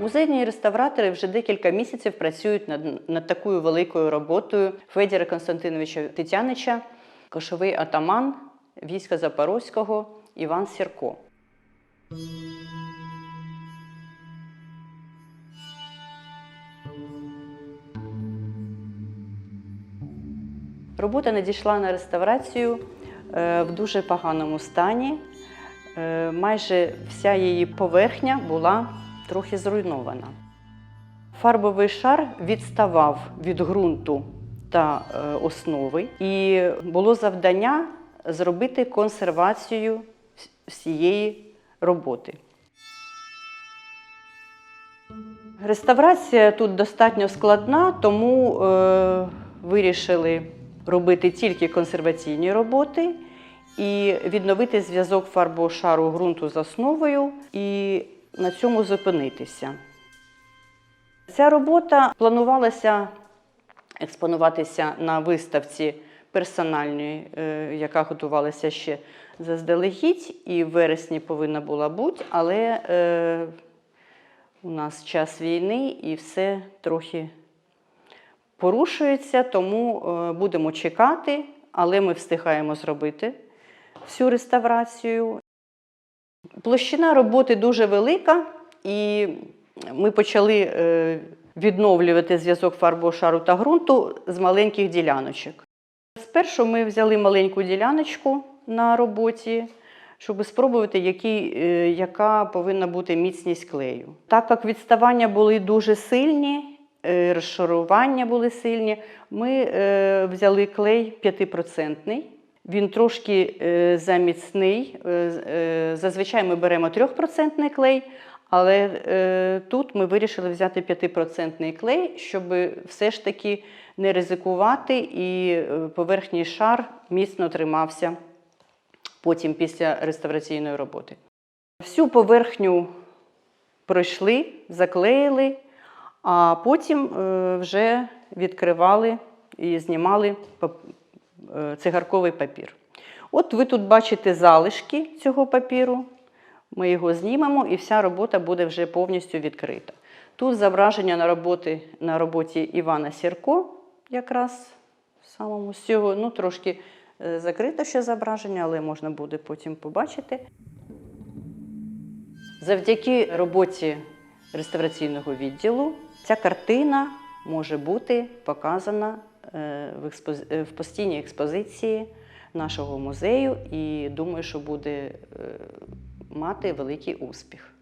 Музейні реставратори вже декілька місяців працюють над, над такою великою роботою Федіра Константиновича Тетянича, кошовий атаман війська Запорозького Іван Сірко. Робота надійшла на реставрацію е, в дуже поганому стані. Е, Майже вся її поверхня була трохи зруйнована. Фарбовий шар відставав від ґрунту та е, основи, і було завдання зробити консервацію всієї роботи. Реставрація тут достатньо складна, тому е, вирішили робити тільки консерваційні роботи і відновити зв'язок фарбового шару ґрунту з основою і на цьому зупинитися. Ця робота планувалася експонуватися на виставці персональної, е, яка готувалася ще заздалегідь, і в вересні повинна була бути, але е, у нас час війни і все трохи порушується, тому е, будемо чекати, але ми встигаємо зробити всю реставрацію. Площина роботи дуже велика, і ми почали е, відновлювати зв'язок фарбового шару та ґрунту з маленьких діляночок. Спершу ми взяли маленьку діляночку на роботі, щоб спробувати, який, е, яка повинна бути міцність клею. Так як відставання були дуже сильні, е, розшарування були сильні, ми взяли клей 5%. Він трошки е, заміцний. Е, е, Зазвичай ми беремо 3% клей, але тут ми вирішили взяти 5% клей, щоб все ж таки не ризикувати і поверхній шар міцно тримався потім після реставраційної роботи. Всю поверхню пройшли, заклеїли, а потім вже відкривали і знімали цигарковий папір. От ви тут бачите залишки цього папіру. Ми його знімемо, і вся робота буде вже повністю відкрита. Тут зображення на, роботи, на роботі Івана Сірко, якраз самому з цього, ну трошки е, закрите ще зображення, але можна буде потім побачити. Завдяки роботі реставраційного відділу ця картина може бути показана е, в, експози... е, в постійній експозиції нашого музею і думаю, що буде е, мати великий успіх.